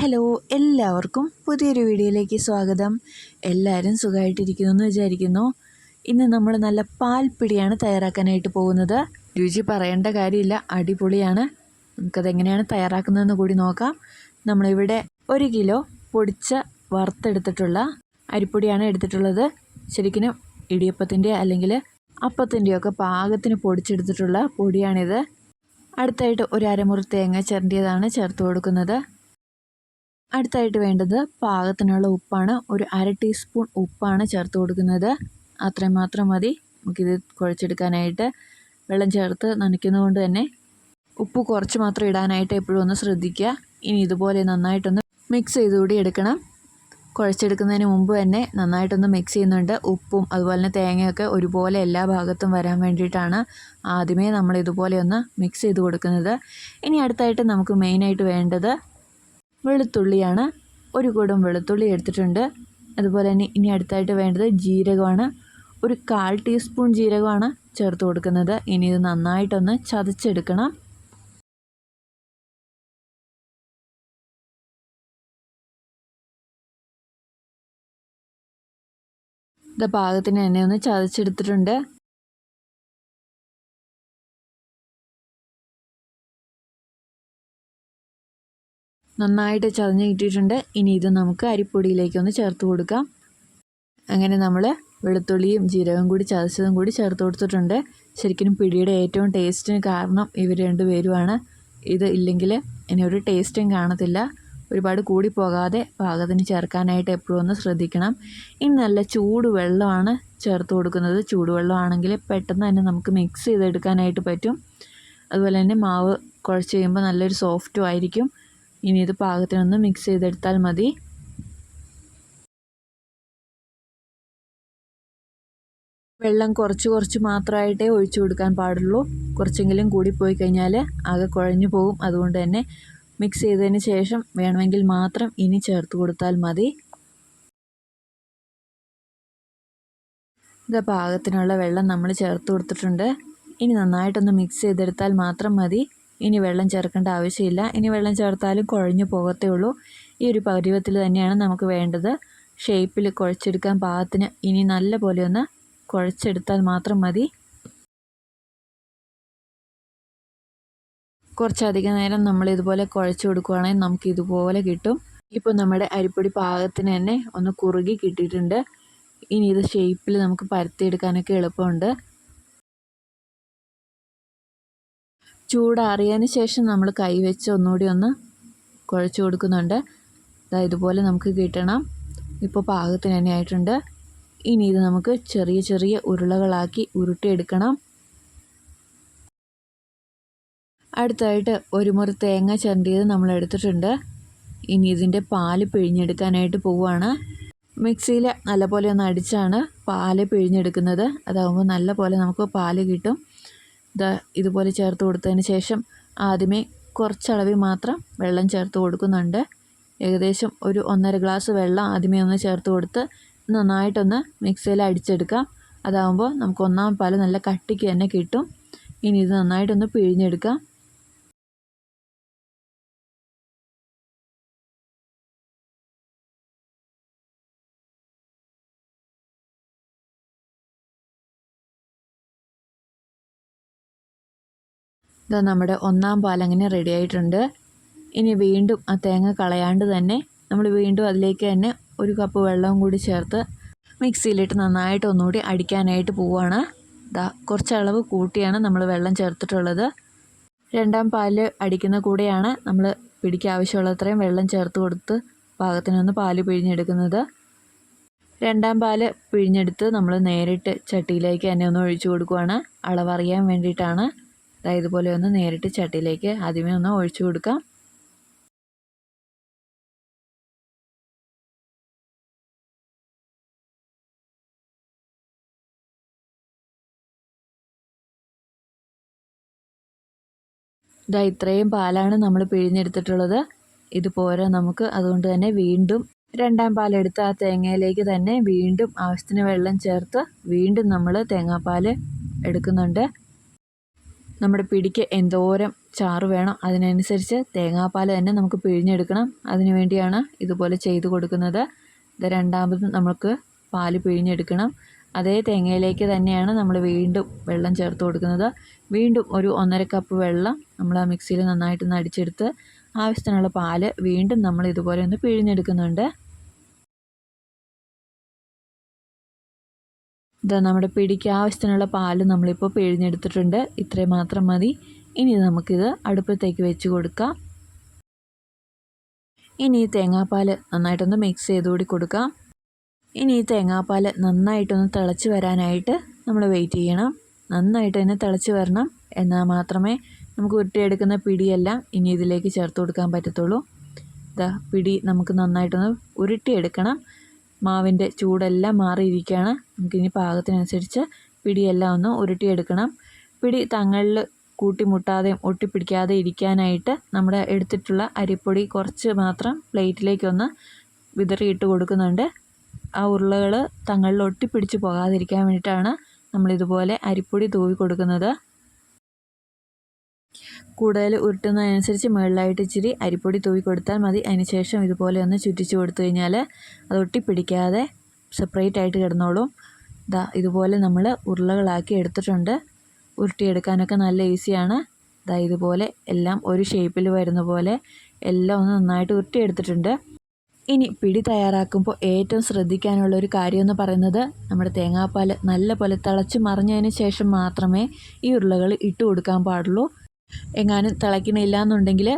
Hello എല്ലാവർക്കും പുതിയൊരു വീഡിയോയിലേക്ക് സ്വാഗതം. എല്ലാവരും സുഖമായിട്ടിരിക്കുന്നു എന്ന് വിചാരിക്കുന്നു. ഇന്ന് നമ്മൾ നല്ല പാൽപ്പിടിയാണ് തയ്യാറാക്കാനായിട്ട് പോകുന്നത്. രുചി പറയേണ്ട കാര്യമില്ല അടിപൊളിയാണ്. നമുക്കതെങ്ങനെയാണ് തയ്യാറാക്കുന്നതെന്ന് കൂടി നോക്കാം. നമ്മളിവിടെ ഒരു കിലോ പൊടിച്ച വറുത്തെടുത്തിട്ടുള്ള അരിപ്പൊടിയാണ് എടുത്തിട്ടുള്ളത്. ശരിക്കും ഇടിയപ്പത്തിന്റെ അല്ലെങ്കിൽ അപ്പത്തിന്റെയൊക്കെ പാകത്തിന് പൊടിച്ചെടുത്തിട്ടുള്ള പൊടിയാണിത്. അടുത്തായിട്ട് ഒരു അരമുറി തേങ്ങ ചിരണ്ടിയതാണ് ചേർത്ത് കൊടുക്കുന്നത്. അടുത്തായിട്ട് വേണ്ടത് പാകത്തിനുള്ള ഉപ്പാണ്. ഒരു അര ടീസ്പൂൺ ഉപ്പാണ് ചേർത്ത് കൊടുക്കുന്നത്. അത്രയും മാത്രം മതി. നമുക്കിത് കുഴച്ചെടുക്കാനായിട്ട് വെള്ളം ചേർത്ത് നനയ്ക്കുന്നതുകൊണ്ട് തന്നെ ഉപ്പ് കുറച്ച് മാത്രം ഇടാനായിട്ട് എപ്പോഴും ഒന്ന് ശ്രദ്ധിക്കുക. ഇനി ഇതുപോലെ നന്നായിട്ടൊന്ന് മിക്സ് ചെയ്തുകൂടി എടുക്കണം. കുഴച്ചെടുക്കുന്നതിന് മുമ്പ് തന്നെ നന്നായിട്ടൊന്ന് മിക്സ് ചെയ്യുന്നുണ്ട്. ഉപ്പും അതുപോലെ തന്നെ തേങ്ങയൊക്കെ ഒരുപോലെ എല്ലാ ഭാഗത്തും വരാൻ വേണ്ടിയിട്ടാണ് ആദ്യമേ നമ്മൾ ഇതുപോലെ ഒന്ന് മിക്സ് ചെയ്ത് കൊടുക്കുന്നത്. ഇനി അടുത്തായിട്ട് നമുക്ക് മെയിനായിട്ട് വേണ്ടത് വെളുത്തുള്ളിയാണ് ഒരു കൂടം വെളുത്തുള്ളി എടുത്തിട്ടുണ്ട്. അതുപോലെ തന്നെ ഇനി അടുത്തായിട്ട് വേണ്ടത് ജീരകമാണ്. ഒരു കാൽ ടീസ്പൂൺ ജീരകമാണ് ചേർത്ത് കൊടുക്കുന്നത്. ഇനി ഇത് നന്നായിട്ടൊന്ന് ചതച്ചെടുക്കണം. ഇത് പാകത്തിന് തന്നെ ഒന്ന് ചതച്ചെടുത്തിട്ടുണ്ട്. നന്നായിട്ട് ചതഞ്ഞ് കിട്ടിയിട്ടുണ്ട്. ഇനി ഇത് നമുക്ക് അരിപ്പൊടിയിലേക്ക് ഒന്ന് ചേർത്ത് കൊടുക്കാം. അങ്ങനെ നമ്മൾ വെളുത്തുള്ളിയും ജീരകവും കൂടി ചതച്ചതും കൂടി ചേർത്ത് കൊടുത്തിട്ടുണ്ട്. ശരിക്കും പിടിയുടെ ഏറ്റവും ടേസ്റ്റിന് കാരണം ഇവർ രണ്ടുപേരുമാണ് ഇത് ഇല്ലെങ്കിൽ ഇനി ഒരു ടേസ്റ്റും കാണത്തില്ല. ഒരുപാട് കൂടി പോകാതെ പാകത്തിന് ചേർക്കാനായിട്ട് എപ്പോഴും ഒന്ന് ശ്രദ്ധിക്കണം. ഇനി നല്ല ചൂട് വെള്ളമാണ് ചേർത്ത് കൊടുക്കുന്നത്. ചൂടുവെള്ളമാണെങ്കിൽ പെട്ടെന്ന് തന്നെ നമുക്ക് മിക്സ് ചെയ്തെടുക്കാനായിട്ട് പറ്റും. അതുപോലെ തന്നെ മാവ് കുഴച്ച് കഴിയുമ്പോൾ നല്ലൊരു സോഫ്റ്റും ആയിരിക്കും. ഇനി ഇത് പാകത്തിനൊന്ന് മിക്സ് ചെയ്തെടുത്താൽ മതി. വെള്ളം കുറച്ച് കുറച്ച് മാത്രമായിട്ടേ ഒഴിച്ചു കൊടുക്കാൻ പാടുള്ളൂ. കുറച്ചെങ്കിലും കൂടി പോയി കഴിഞ്ഞാൽ ആകെ കുഴഞ്ഞു പോകും. അതുകൊണ്ട് തന്നെ മിക്സ് ചെയ്തതിന് ശേഷം വേണമെങ്കിൽ മാത്രം ഇനി ചേർത്ത് കൊടുത്താൽ മതി. ഇത് പാകത്തിനുള്ള വെള്ളം നമ്മൾ ചേർത്ത് കൊടുത്തിട്ടുണ്ട്. ഇനി നന്നായിട്ടൊന്ന് മിക്സ് ചെയ്തെടുത്താൽ മാത്രം മതി. ഇനി വെള്ളം ചേർക്കേണ്ട ആവശ്യമില്ല. ഇനി വെള്ളം ചേർത്താലും കുഴഞ്ഞു പോകത്തേ ഉള്ളൂ. ഈ ഒരു പരുവത്തിൽ തന്നെയാണ് നമുക്ക് വേണ്ടത്. ഷേപ്പിൽ കുഴച്ചെടുക്കാൻ പാകത്തിന് ഇനി നല്ല പോലെ ഒന്ന് കുഴച്ചെടുത്താൽ മാത്രം മതി. കുറച്ചധികം നേരം നമ്മൾ ഇതുപോലെ കുഴച്ച് കൊടുക്കുകയാണെങ്കിൽ നമുക്ക് ഇതുപോലെ കിട്ടും. ഇപ്പോൾ നമ്മുടെ അരിപ്പൊടി പാകത്തിന് തന്നെ ഒന്ന് കുറുകി കിട്ടിയിട്ടുണ്ട്. ഇനി ഇത് ഷേപ്പിൽ നമുക്ക് പരത്തിയെടുക്കാനൊക്കെ എളുപ്പമുണ്ട്. ചൂടാറിയതിന് ശേഷം നമ്മൾ കൈ വെച്ച് ഒന്നുകൂടി ഒന്ന് കുഴച്ച് കൊടുക്കുന്നുണ്ട്. അതായത് ഇതുപോലെ നമുക്ക് കിട്ടണം. ഇപ്പോൾ പാകത്തിന് തന്നെ ആയിട്ടുണ്ട്. ഇനി ഇത് നമുക്ക് ചെറിയ ചെറിയ ഉരുളകളാക്കി ഉരുട്ടിയെടുക്കണം. അടുത്തായിട്ട് ഒരു മുറി തേങ്ങ ചരണ്ടിയത് നമ്മൾ എടുത്തിട്ടുണ്ട്. ഇനി ഇതിന്റെ പാൽ പിഴിഞ്ഞെടുക്കാനായിട്ട് പോവുകയാണ്. മിക്സിയിൽ നല്ലപോലെ ഒന്ന് അടിച്ചാണ് പാൽ പിഴിഞ്ഞെടുക്കുന്നത്. അതാകുമ്പോൾ നല്ലപോലെ നമുക്ക് പാൽ കിട്ടും. ഇതാ ഇതുപോലെ ചേർത്ത് കൊടുത്തതിന് ശേഷം ആദ്യമേ കുറച്ചളവിൽ മാത്രം വെള്ളം ചേർത്ത് കൊടുക്കുന്നുണ്ട്. ഏകദേശം ഒരു ഒന്നര ഗ്ലാസ് വെള്ളം ആദ്യമേ ഒന്ന് ചേർത്ത് കൊടുത്ത് നന്നായിട്ടൊന്ന് മിക്സിയിൽ അടിച്ചെടുക്കാം. അതാകുമ്പോൾ നമുക്ക് ഒന്നാം പാൽ നല്ല കട്ടിക്ക് തന്നെ കിട്ടും. ഇനി ഇത് നന്നായിട്ടൊന്ന് പിഴിഞ്ഞെടുക്കാം. ഇതാ നമ്മുടെ ഒന്നാം പാലങ്ങനെ റെഡി ആയിട്ടുണ്ട്. ഇനി വീണ്ടും ആ തേങ്ങ കളയാണ്ട് തന്നെ നമ്മൾ വീണ്ടും അതിലേക്ക് തന്നെ ഒരു കപ്പ് വെള്ളവും കൂടി ചേർത്ത് മിക്സിയിലിട്ട് നന്നായിട്ട് ഒന്നുകൂടി അടിക്കാനായിട്ട് പോവുകയാണ് ഇതാ കുറച്ച് അളവ് കൂട്ടിയാണ് നമ്മൾ വെള്ളം ചേർത്തിട്ടുള്ളത്. രണ്ടാം പാൽ അടിക്കുന്ന കൂടെയാണ് നമ്മൾ പിടിക്ക് ആവശ്യമുള്ളത്രയും വെള്ളം ചേർത്ത് കൊടുത്ത് പാകത്തിനൊന്ന് പാൽ പിഴിഞ്ഞെടുക്കുന്നത്. രണ്ടാം പാൽ പിഴിഞ്ഞെടുത്ത് നമ്മൾ നേരിട്ട് ചട്ടിയിലേക്ക് തന്നെ ഒന്ന് ഒഴിച്ചു കൊടുക്കുകയാണ് അളവറിയാൻ വേണ്ടിയിട്ടാണ്. അതായത് ഇതുപോലെ ഒന്ന് നേരിട്ട് ചട്ടിയിലേക്ക് ആദ്യമേ ഒന്ന് ഒഴിച്ചു കൊടുക്കാം. ഇതാ ഇത്രയും പാലാണ് നമ്മൾ പിഴിഞ്ഞെടുത്തിട്ടുള്ളത്. ഇത് പോരാ നമുക്ക് അതുകൊണ്ട് തന്നെ വീണ്ടും രണ്ടാം പാലെടുത്ത് ആ തേങ്ങയിലേക്ക് തന്നെ വീണ്ടും ആവശ്യത്തിന് വെള്ളം ചേർത്ത് വീണ്ടും നമ്മൾ തേങ്ങാപ്പാൽ എടുക്കുന്നുണ്ട്. നമ്മുടെ പിടിക്ക് എന്തോരം ചാറ് വേണം. അതിനനുസരിച്ച് തേങ്ങാപ്പാൽ തന്നെ നമുക്ക് പിഴിഞ്ഞെടുക്കണം. അതിനു വേണ്ടിയാണ് ഇതുപോലെ ചെയ്തു കൊടുക്കുന്നത്. ഇത് രണ്ടാമത് നമുക്ക് പാൽ പിഴിഞ്ഞെടുക്കണം. അതേ തേങ്ങയിലേക്ക് തന്നെയാണ് നമ്മൾ വീണ്ടും വെള്ളം ചേർത്ത് കൊടുക്കുന്നത്. വീണ്ടും ഒരു ഒന്നര കപ്പ് വെള്ളം നമ്മൾ ആ മിക്സിയിൽ നന്നായിട്ടൊന്ന് അടിച്ചെടുത്ത് ആവശ്യത്തിനുള്ള പാൽ വീണ്ടും നമ്മൾ ഇതുപോലെ ഒന്ന് പിഴിഞ്ഞെടുക്കുന്നുണ്ട്. ഇതാ നമ്മുടെ പിടിക്ക് ആവശ്യത്തിനുള്ള പാൽ നമ്മളിപ്പോൾ പിഴിഞ്ഞെടുത്തിട്ടുണ്ട്. ഇത്രയും മാത്രം മതി. ഇനി നമുക്കിത് അടുപ്പത്തേക്ക് വെച്ച് കൊടുക്കാം. ഇനി ഈ തേങ്ങാപ്പാൽ നന്നായിട്ടൊന്ന് മിക്സ് ചെയ്ത് കൂടി കൊടുക്കാം. ഇനി ഈ തേങ്ങാപ്പാൽ നന്നായിട്ടൊന്ന് തിളച്ച് വരാനായിട്ട് നമ്മൾ വെയിറ്റ് ചെയ്യണം. നന്നായിട്ട് തന്നെ തിളച്ച് വരണം. എന്നാൽ മാത്രമേ നമുക്ക് ഉരുട്ടിയെടുക്കുന്ന പിടിയെല്ലാം ഇനി ഇതിലേക്ക് ചേർത്ത് കൊടുക്കാൻ പറ്റത്തുള്ളൂ. ഇതാ പിടി നമുക്ക് നന്നായിട്ടൊന്ന് ഉരുട്ടിയെടുക്കണം. മാവിന്റെ ചൂടെല്ലാം മാറിയിരിക്കുകയാണ്. നമുക്കിനി പാകത്തിനനുസരിച്ച് പിടിയെല്ലാം ഒന്ന് ഉരുട്ടിയെടുക്കണം. പിടി തങ്ങളിൽ കൂട്ടിമുട്ടാതെയും ഒട്ടിപ്പിടിക്കാതെ ഇരിക്കാനായിട്ട് നമ്മുടെ എടുത്തിട്ടുള്ള അരിപ്പൊടി കുറച്ച് മാത്രം പ്ലേറ്റിലേക്കൊന്ന് വിതറിയിട്ട് കൊടുക്കുന്നുണ്ട്. ആ ഉരുളകൾ തങ്ങളിൽ ഒട്ടിപ്പിടിച്ച് പോകാതിരിക്കാൻ വേണ്ടിയിട്ടാണ് നമ്മളിതുപോലെ അരിപ്പൊടി തൂവി കൊടുക്കുന്നത്. കൂടുതൽ ഉരുട്ടുന്നതിനനുസരിച്ച് മുകളിലായിട്ട് ഇച്ചിരി അരിപ്പൊടി തൂവി കൊടുത്താൽ മതി. അതിനുശേഷം ഇതുപോലെ ഒന്ന് ചുറ്റിച്ച് കൊടുത്തു കഴിഞ്ഞാൽ അത് ഒട്ടിപ്പിടിക്കാതെ സെപ്പറേറ്റ് ആയിട്ട് കിടന്നോളും. ഇതാ ഇതുപോലെ നമ്മൾ ഉരുളകളാക്കി എടുത്തിട്ടുണ്ട്. ഉരുട്ടിയെടുക്കാനൊക്കെ നല്ല ഈസിയാണ്. ഇതാ ഇതുപോലെ എല്ലാം ഒരു ഷേപ്പിൽ വരുന്ന പോലെ എല്ലാം ഒന്ന് നന്നായിട്ട് ഉരുട്ടിയെടുത്തിട്ടുണ്ട്. ഇനി പിടി തയ്യാറാക്കുമ്പോൾ ഏറ്റവും ശ്രദ്ധിക്കാനുള്ള ഒരു കാര്യമെന്ന് പറയുന്നത് നമ്മുടെ തേങ്ങാപ്പാൽ നല്ല പോലെ തിളച്ച് മറിഞ്ഞതിന് ശേഷം മാത്രമേ ഈ ഉരുളകൾ ഇട്ട് കൊടുക്കാൻ പാടുള്ളൂ. എങ്ങാനും തിളയ്ക്കണില്ല എന്നുണ്ടെങ്കിൽ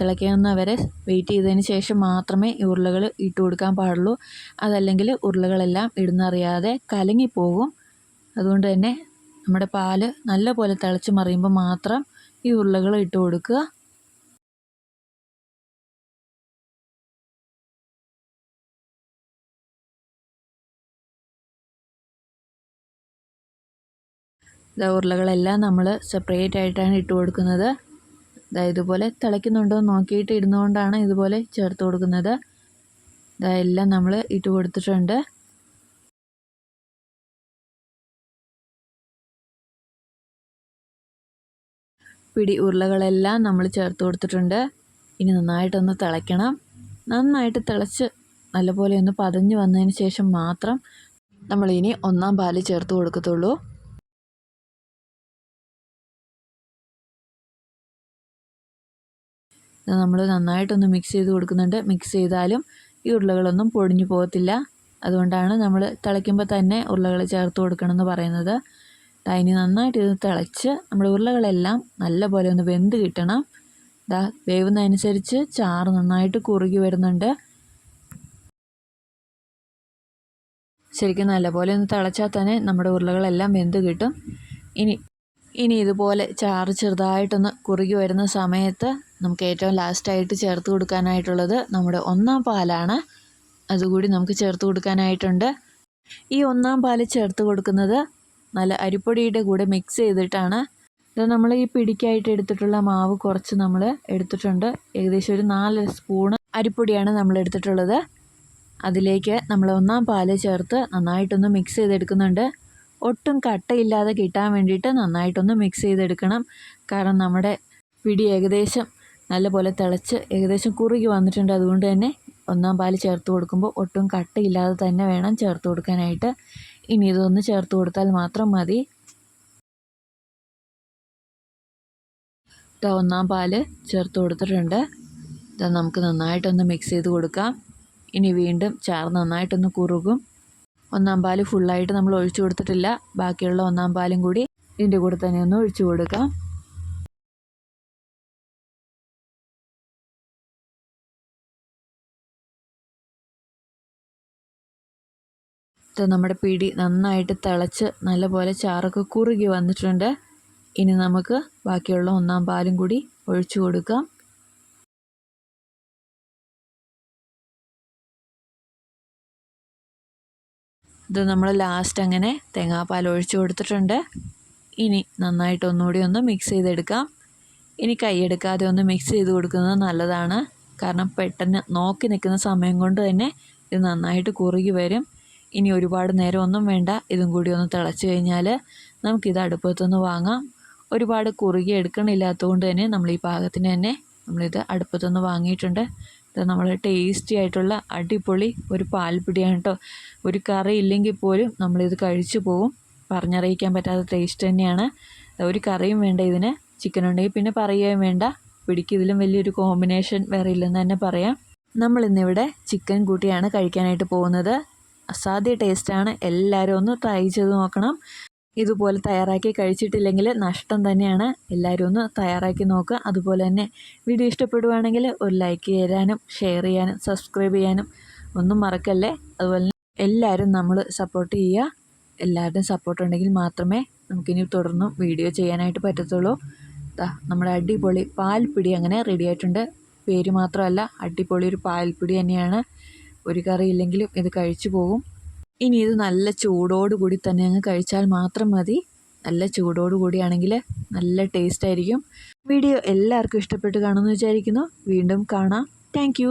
തിളയ്ക്കുന്നവരെ വെയിറ്റ് ചെയ്തതിന് ശേഷം മാത്രമേ ഈ ഉരുളകൾ ഇട്ട് കൊടുക്കാൻ പാടുള്ളൂ. അതല്ലെങ്കിൽ ഉരുളകളെല്ലാം ഇടുന്നറിയാതെ കലങ്ങിപ്പോകും. അതുകൊണ്ട് തന്നെ നമ്മുടെ പാൽ നല്ലപോലെ തിളച്ച് മറിയുമ്പോൾ മാത്രം ഈ ഉരുളകൾ ഇട്ട് കൊടുക്കുക. ഉരുളകളെല്ലാം നമ്മൾ സെപ്പറേറ്റ് ആയിട്ടാണ് ഇട്ട് കൊടുക്കുന്നത്. ഇതാ ഇതുപോലെ തിളയ്ക്കുന്നുണ്ടോ നോക്കിയിട്ട് ഇടുന്നതുകൊണ്ടാണ് ഇതുപോലെ ചേർത്ത് കൊടുക്കുന്നത്. ഇതാ എല്ലാം നമ്മൾ ഇട്ട് കൊടുത്തിട്ടുണ്ട്. പിടി ഉരുളകളെല്ലാം നമ്മൾ ചേർത്ത് കൊടുത്തിട്ടുണ്ട്. ഇനി നന്നായിട്ടൊന്ന് തിളയ്ക്കണം. നന്നായിട്ട് തിളച്ച് നല്ലപോലെ ഒന്ന് പതഞ്ഞ് വന്നതിന് ശേഷം മാത്രം നമ്മളിനി ഒന്നാം പാൽ ചേർത്ത് കൊടുക്കത്തുള്ളൂ. നമ്മൾ നന്നായിട്ടൊന്ന് മിക്സ് ചെയ്ത് കൊടുക്കുന്നുണ്ട്. മിക്സ് ചെയ്താലും ഈ ഉരുളകളൊന്നും പൊടിഞ്ഞു പോകത്തില്ല. അതുകൊണ്ടാണ് നമ്മൾ തിളയ്ക്കുമ്പോൾ തന്നെ ഉരുളകൾ ചേർത്ത് കൊടുക്കണം എന്ന് പറയുന്നത് ടൈനി നന്നായിട്ട് ഇത് തിളച്ച് നമ്മുടെ ഉരുളകളെല്ലാം നല്ലപോലെ ഒന്ന് വെന്ത് കിട്ടണം. ഇതാ വേവുന്നതനുസരിച്ച് ചാറ് നന്നായിട്ട് കുറുകി വരുന്നുണ്ട്. ശരിക്കും നല്ലപോലെ ഒന്ന് തിളച്ചാൽ തന്നെ നമ്മുടെ ഉരുളകളെല്ലാം വെന്ത് കിട്ടും. ഇനി ഇനി ഇതുപോലെ ചാറ് ചെറുതായിട്ടൊന്ന് കുറുകി വരുന്ന സമയത്ത് നമുക്ക് ഏറ്റവും ലാസ്റ്റായിട്ട് ചേർത്ത് കൊടുക്കാനായിട്ടുള്ളത് നമ്മുടെ ഒന്നാം പാലാണ്. അതുകൂടി നമുക്ക് ചേർത്ത് കൊടുക്കാനായിട്ടുണ്ട്. ഈ ഒന്നാം പാൽ ചേർത്ത് കൊടുക്കുന്നത് നല്ല അരിപ്പൊടിയുടെ കൂടെ മിക്സ് ചെയ്തിട്ടാണ്. ഇത് നമ്മൾ ഈ പിടിക്കായിട്ട് എടുത്തിട്ടുള്ള മാവ് കുറച്ച് നമ്മൾ എടുത്തിട്ടുണ്ട്. ഏകദേശം ഒരു നാല് സ്പൂണ് അരിപ്പൊടിയാണ് നമ്മൾ എടുത്തിട്ടുള്ളത്. അതിലേക്ക് നമ്മൾ ഒന്നാം പാൽ ചേർത്ത് നന്നായിട്ടൊന്ന് മിക്സ് ചെയ്തെടുക്കുന്നുണ്ട്. ഒട്ടും കട്ടയില്ലാതെ കിട്ടാൻ വേണ്ടിയിട്ട് നന്നായിട്ടൊന്ന് മിക്സ് ചെയ്തെടുക്കണം. കാരണം നമ്മുടെ പിടി ഏകദേശം നല്ലപോലെ തിളച്ച് ഏകദേശം കുറുകി വന്നിട്ടുണ്ട്. അതുകൊണ്ട് തന്നെ ഒന്നാം പാൽ ചേർത്ത് കൊടുക്കുമ്പോൾ ഒട്ടും കട്ടയില്ലാതെ തന്നെ വേണം ചേർത്ത് കൊടുക്കാനായിട്ട്. ഇനി ഇതൊന്ന് ചേർത്ത് കൊടുത്താൽ മാത്രം മതി. ഒന്നാം പാൽ ചേർത്ത് കൊടുത്തിട്ടുണ്ട്. ഇത് നമുക്ക് നന്നായിട്ടൊന്ന് മിക്സ് ചെയ്ത് കൊടുക്കാം. ഇനി വീണ്ടും ചാറ് നന്നായിട്ടൊന്ന് കുറുകും. ഒന്നാം പാൽ ഫുള്ളായിട്ട് നമ്മൾ ഒഴിച്ചു കൊടുത്തിട്ടില്ല. ബാക്കിയുള്ള ഒന്നാം പാലും കൂടി ഇതിന്റെ കൂടെ തന്നെ ഒന്ന് ഒഴിച്ചു കൊടുക്കാം. നമ്മുടെ പിടി നന്നായിട്ട് തിളച്ച് നല്ലപോലെ ചാറൊക്കെ കുറുകി വന്നിട്ടുണ്ട്. ഇനി നമുക്ക് ബാക്കിയുള്ള ഒന്നാം പാലും കൂടി ഒഴിച്ചു കൊടുക്കാം. ഇത് നമ്മൾ ലാസ്റ്റ് അങ്ങനെ തേങ്ങാപ്പാൽ ഒഴിച്ചു കൊടുത്തിട്ടുണ്ട്. ഇനി നന്നായിട്ട് ഒന്നുകൂടി ഒന്ന് മിക്സ് ചെയ്തെടുക്കാം. ഇനി കൈയെടുക്കാതെ ഒന്ന് മിക്സ് ചെയ്ത് കൊടുക്കുന്നത് നല്ലതാണ്. കാരണം പെട്ടെന്ന് നോക്കി നിൽക്കുന്ന സമയം കൊണ്ട് തന്നെ ഇത് നന്നായിട്ട് കുറുകി വരും. ഇനി ഒരുപാട് നേരം ഒന്നും വേണ്ട. ഇതും കൂടി ഒന്ന് തിളച്ച് കഴിഞ്ഞാൽ നമുക്കിത് അടുപ്പത്തുനിന്ന് വാങ്ങാം. ഒരുപാട് കുറുകി എടുക്കണില്ലാത്തതുകൊണ്ട് തന്നെ നമ്മൾ ഈ പാകത്തിന് തന്നെ നമ്മളിത് അടുപ്പത്തുനിന്ന് വാങ്ങിയിട്ടുണ്ട്. ഇത് നമ്മൾ ടേസ്റ്റി ആയിട്ടുള്ള അടിപൊളി ഒരു പാൽപ്പിടിയാണ് കേട്ടോ. ഒരു കറി ഇല്ലെങ്കിൽ പോലും നമ്മളിത് കഴിച്ചു പോവും. പറഞ്ഞറിയിക്കാൻ പറ്റാത്ത ടേസ്റ്റ് തന്നെയാണ്. ഒരു കറിയും വേണ്ട ഇതിന്. ചിക്കൻ ഉണ്ടെങ്കിൽ പിന്നെ പറയുകയും വേണ്ട. പിടിക്ക് ഇതിലും വലിയൊരു കോമ്പിനേഷൻ വേറെ ഇല്ലെന്ന് തന്നെ പറയാം. നമ്മളിന്നിവിടെ ചിക്കൻ കൂട്ടിയാണ് കഴിക്കാനായിട്ട് പോകുന്നത്. അസാധ്യ ടേസ്റ്റാണ്. എല്ലാവരും ഒന്ന് ട്രൈ ചെയ്ത് നോക്കണം. ഇതുപോലെ തയ്യാറാക്കി കഴിച്ചിട്ടില്ലെങ്കിൽ നഷ്ടം തന്നെയാണ്. എല്ലാവരും ഒന്ന് തയ്യാറാക്കി നോക്കുക. അതുപോലെ തന്നെ വീഡിയോ ഇഷ്ടപ്പെടുവാണെങ്കിൽ ഒരു ലൈക്ക് ചെയ്യാനും ഷെയർ ചെയ്യാനും സബ്സ്ക്രൈബ് ചെയ്യാനും ഒന്നും മറക്കല്ലേ? അതുപോലെ എല്ലാവരും നമ്മൾ സപ്പോർട്ട് ചെയ്യുക. എല്ലാവരുടെയും സപ്പോർട്ട് ഉണ്ടെങ്കിൽ മാത്രമേ നമുക്കിനി തുടർന്നും വീഡിയോ ചെയ്യാനായിട്ട് പറ്റത്തുള്ളൂ. നമ്മുടെ അടിപൊളി പാൽപ്പിടി അങ്ങനെ റെഡി ആയിട്ടുണ്ട്. പേര് മാത്രമല്ല അടിപൊളി ഒരു പാൽപ്പിടി തന്നെയാണ്. ഒരു കറി ഇല്ലെങ്കിലും ഇത് കഴിച്ചു പോകും. ഇനി ഇത് നല്ല ചൂടോടുകൂടി തന്നെ അങ്ങ് കഴിച്ചാൽ മാത്രം മതി. നല്ല ചൂടോടുകൂടിയാണെങ്കിൽ നല്ല ടേസ്റ്റ് ആയിരിക്കും. വീഡിയോ എല്ലാവർക്കും ഇഷ്ടപ്പെട്ട് കാണുമെന്ന് വിചാരിക്കുന്നു. വീണ്ടും കാണാം. താങ്ക്